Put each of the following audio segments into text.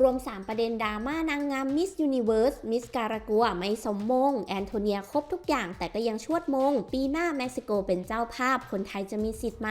รวม 3 ประเด็นดราม่านางงามมิสยูนิเวิร์สมิสการากัว ไม่สมมง แอนโทเนียครบทุกอย่างแต่ก็ยังชวดมง ปีหน้าเม็กซิโกเป็นเจ้าภาพ คนไทยจะมีสิทธิ์ไหม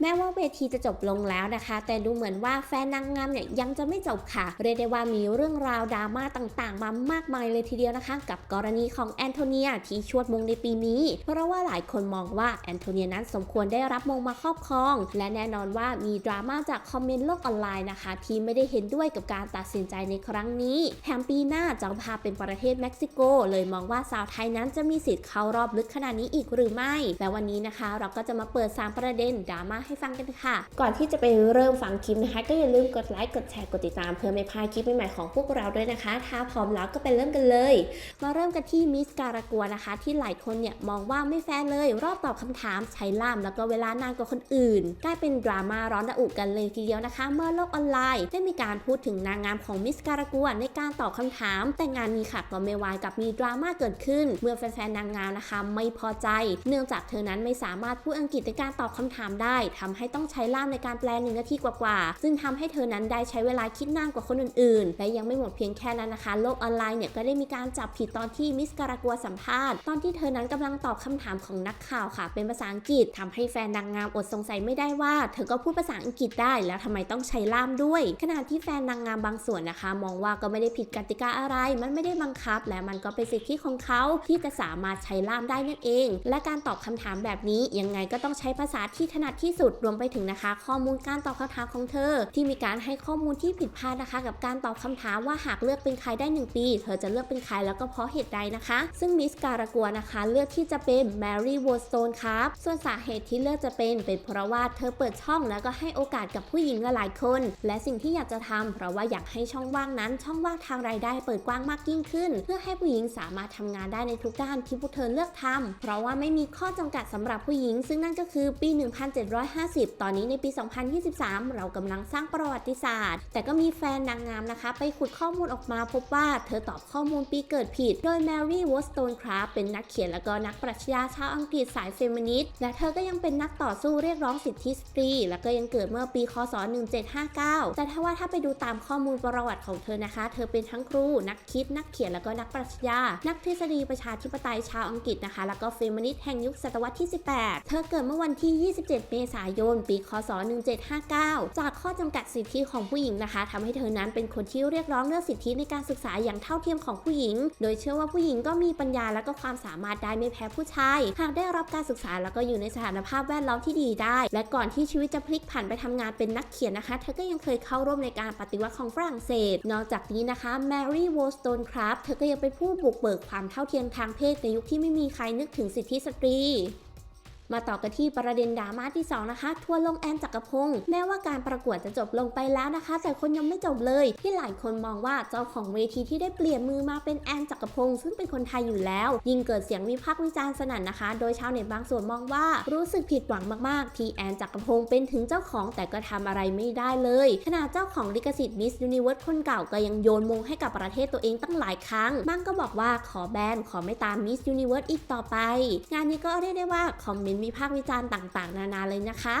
แม้ว่าเวทีจะจบลงแล้วนะคะ แต่ดูเหมือนว่าแฟนนางงามเนี่ยยังจะไม่จบค่ะ เรียกได้ว่ามีเรื่องราวดราม่าต่างๆ มามากมายเลยทีเดียวนะคะ กับกรณีของแอนโทเนียที่ชวดมงในปีนี้ เพราะว่าหลายคนมองว่าแอนโทเนียนั้นสมควรได้รับมงมาครอบครอง และแน่นอนว่ามีดราม่าจากคอมเมนต์โลกออนไลน์นะคะ ที่ไม่ได้เห็นด้วยกับการตัดสินใจในครั้งนี้แถมปีหน้าจ้าภาพเป็นประเทศเม็กซิโก เลยมองว่าสาวไทยนั้นจะมีสิทธิ์เข้ารอบลึกขนาดนี้อีกหรือไม่ และวันนี้นะคะ เราก็จะมาเปิด 3 ประเด็นดราม่าให้ฟังกันค่ะ ก่อนที่จะไปเริ่มฟังคลิปนะคะ ก็อย่าลืมกดไลค์กดแชร์กดติดตามเพื่อไม่พลาดคลิปใหม่ๆของพวกเราด้วยนะคะ ถ้าพร้อมแล้วก็ไปเริ่มกันเลย มาเริ่มกันที่มิสการากัวนะคะ ที่หลายคนเนี่ยมองว่าไม่แฟร์เลย รอบตอบคำถามใช้ล่ามแล้วก็เวลานานกว่าคนอื่นกลายเป็นดราม่าร้อนระอุกันเลยทีเดียวนะคะ เมื่อโลกออนไลน์ได้มีการพูดถึงนางงามของมิสการากัวในการตอบคำถาม แต่งานนี้ค่ะก็ไม่วายกับมีดราม่าเกิดขึ้น เมื่อแฟนๆนางงามนะคะ ไม่พอใจ เนื่องจากเธอนั้นไม่สามารถพูดอังกฤษในการตอบคำถามได้ทำให้ต้องใช้ล่ามในการแปลหนึ่งนาทีกว่าๆ ซึ่งทำให้เธอนั้นได้ใช้เวลาคิดนานกว่าคนอื่นๆ และยังไม่หมดเพียงแค่นั้นนะคะ โลกออนไลน์เนี่ยก็ได้มีการจับผิดตอนที่มิสการากัวสัมภาษณ์ ตอนที่เธอนั้นกำลังตอบคำถามของนักข่าวค่ะ เป็นภาษาอังกฤษทำให้แฟนนางงามอดสงสัยไม่ได้ว่า เธอก็พูดภาษาอังกฤษได้ แล้วทำไมต้องใช้ล่ามด้วย ขณะที่แฟนนางงามบางส่วนนะคะ มองว่าก็ไม่ได้ผิดกติกาอะไร มันไม่ได้บังคับ และมันก็เป็นสิทธิของเขาที่จะสามารถใช้ล่ามได้นั่นเอง และการตอบคำถามแบบนี้ยังไงก็ต้องใช้ภาษาที่ถนัดที่สุดรวมไปถึงนะคะ ข้อมูลการตอบคำถามของเธอ ที่มีการให้ข้อมูลที่ผิดพลาดนะคะ กับการตอบคำถามว่าหากเลือกเป็นใครได้ 1 ปี เธอจะเลือกเป็นใครแล้วก็เพราะเหตุใดนะคะ ซึ่งมิสการากัวนะคะ เลือกที่จะเป็นแมรี่วอร์สโตนครับส่วนสาเหตุที่เลือกจะเป็นเป็นเพราะว่าเธอเปิดช่องแล้วก็ให้โอกาสกับผู้หญิงหลายคน และสิ่งที่อยากจะทำเพราะว่าอยากให้ช่องว่างนั้น ช่องว่างทางรายได้เปิดกว้างมากยิ่งขึ้น เพื่อให้ผู้หญิงสามารถทำงานได้ในทุกด้านที่พวกเธอเลือกทำเพราะว่าไม่มีข้อจำกัดสำหรับผู้หญิง ซึ่งนั่นก็คือปี150 ตอนนี้ในปี 2023 เรากำลังสร้างประวัติศาสตร์ แต่ก็มีแฟนนางงามนะคะ ไปขุดข้อมูลออกมาพบว่าเธอตอบข้อมูลปีเกิดผิด โดยแมรี่วอสโตนคราฟเป็นนักเขียนและก็นักปรัชญาชาวอังกฤษสายเฟมินิสต์และเธอก็ยังเป็นนักต่อสู้เรียกร้องสิทธิสตรี และก็ยังเกิดเมื่อปีคศ 1759 แต่ถ้าว่าถ้าไปดูตามข้อมูลประวัติของเธอนะคะ เธอเป็นทั้งครู นักคิด นักเขียนและก็นักปรัชญา นักทฤษฎีประชาธิปไตยชาวอังกฤษนะคะ แล้วก็เฟมินิสต์แห่งยุคศตวรรษที่ 18 เธอเกิดเมื่อวันที่ 27 เมษายน ปี คศ 1759 จากข้อจำกัดสิทธิของผู้หญิงนะคะทำให้เธอนั้นเป็นคนที่เรียกร้องเรื่องสิทธิในการศึกษาอย่างเท่าเทียมของผู้หญิง โดยเชื่อว่าผู้หญิงก็มีปัญญาและก็ความสามารถได้ไม่แพ้ผู้ชาย หากได้รับการศึกษาแล้วก็อยู่ในสถานภาพแวดล้อมที่ดีได้ และก่อนที่ชีวิตจะพลิกผันไปทำงานเป็นนักเขียนนะคะ เธอก็ยังเคยเข้าร่วมในการปฏิวัติของฝรั่งเศส นอกจากนี้นะคะแมรี่วอลสโตนคราฟเธอก็ยังเป็นผู้บุกเบิกความเท่าเทียมทางเพศในยุคที่ไม่มีใครนึกถึงสิทธิสตรี มาต่อกันที่ประเด็นดราม่าที่ 2 นะคะ ทัวร์ลงแอนจักรพงศ์แม้ว่าการประกวดจะจบลงไปแล้วนะคะ แต่คนยังไม่จบเลย ที่หลายคนมองว่าเจ้าของเวทีที่ได้เปลี่ยนมือมาเป็นแอนจักรพงศ์ซึ่งเป็นคนไทยอยู่แล้ว ยิ่งเกิดเสียงวิพากษ์วิจารณ์สนั่นนะคะ โดยชาวเน็ตบางส่วนมองว่ารู้สึกผิดหวังมากๆ ที่แอนจักรพงศ์เป็นถึงเจ้าของแต่ก็ทำอะไรไม่ได้เลยขณะเจ้าของลิขสิทธิ์มิสยูนิเวิร์สคนเก่าก็ยังโยนมงให้กับประเทศตัวเองตั้งหลายครั้งบ้างก็บอกว่าขอแบนขอไม่ตามมิสยูนิเวิร์สอีกต่อไป งานนี้ก็เรียกได้ว่าคอมเมนต์วิพากษ์วิจารณ์ต่าง ๆ นานาเลยนะคะ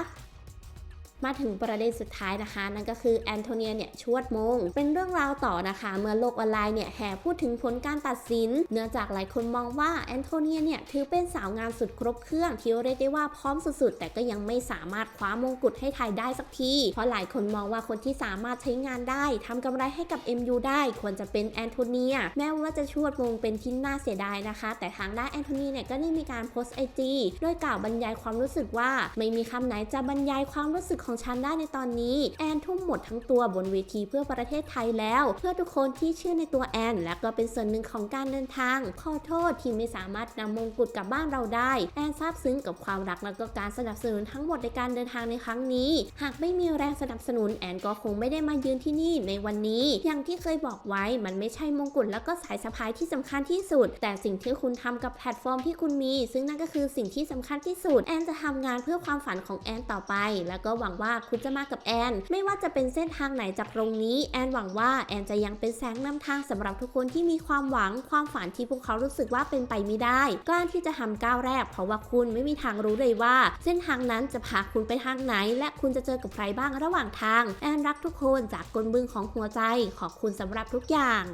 มาถึงประเด็นสุดท้ายนะคะ นั่นก็คือแอนโทเนียเนี่ยชวดมง เป็นเรื่องราวต่อนะคะ เมื่อโลกออนไลน์เนี่ยแห่พูดถึงผลการตัดสิน เนื่องจากหลายคนมองว่าแอนโทเนียเนี่ยถือเป็นสาวงานสุดครบเครื่องที่เรียกได้ว่าพร้อมสุดๆ แต่ก็ยังไม่สามารถคว้ามงกุฎให้ไทยได้สักที เพราะหลายคนมองว่าคนที่สามารถใช้งานได้ทำกำไรให้กับ MU ได้ควรจะเป็นแอนโทเนีย แม้ว่าจะชวดมงเป็นที่น่าเสียดายนะคะ แต่ทางด้านแอนโทเนียเนี่ยก็ได้มีการโพสต์ไอจีโดยกล่าวบรรยายความรู้สึกว่า ไม่มีคำไหนจะบรรยายความรู้สึกของฉันได้ในตอนนี้ แอนทุ่มหมดทั้งตัวบนเวทีเพื่อประเทศไทยแล้ว เพื่อทุกคนที่เชื่อในตัวแอน และก็เป็นส่วนหนึ่งของการเดินทาง ขอโทษที่ไม่สามารถนำมงกุฎกลับบ้านเราได้ แอนซาบซึ้งกับความรักและก็การสนับสนุนทั้งหมดในการเดินทางในครั้งนี้ หากไม่มีแรงสนับสนุนแอนก็คงไม่ได้มายืนที่นี่ในวันนี้ อย่างที่เคยบอกไว้มันไม่ใช่มงกุฎแล้วก็สายสะพายที่สำคัญที่สุด แต่สิ่งที่คุณทำกับแพลตฟอร์มที่คุณมี ซึ่งนั่นก็คือสิ่งที่สำคัญที่สุด แอนจะทำงานเพื่อความฝันของแอนต่อไป แล้วก็หวังว่าคุณจะมากับแอน ไม่ว่าจะเป็นเส้นทางไหนจากตรงนี้ แอนหวังว่าแอนจะยังเป็นแสงนำทางสำหรับทุกคนที่มีความหวังความฝันที่พวกเขารู้สึกว่าเป็นไปไม่ได้กล้าที่จะทำก้าวแรก เพราะว่าคุณไม่มีทางรู้เลยว่า เส้นทางนั้นจะพาคุณไปทางไหน และคุณจะเจอกับใครบ้างระหว่างทาง แอนรักทุกคนจากกลบึงของหัวใจ ขอบคุณสำหรับทุกอย่าง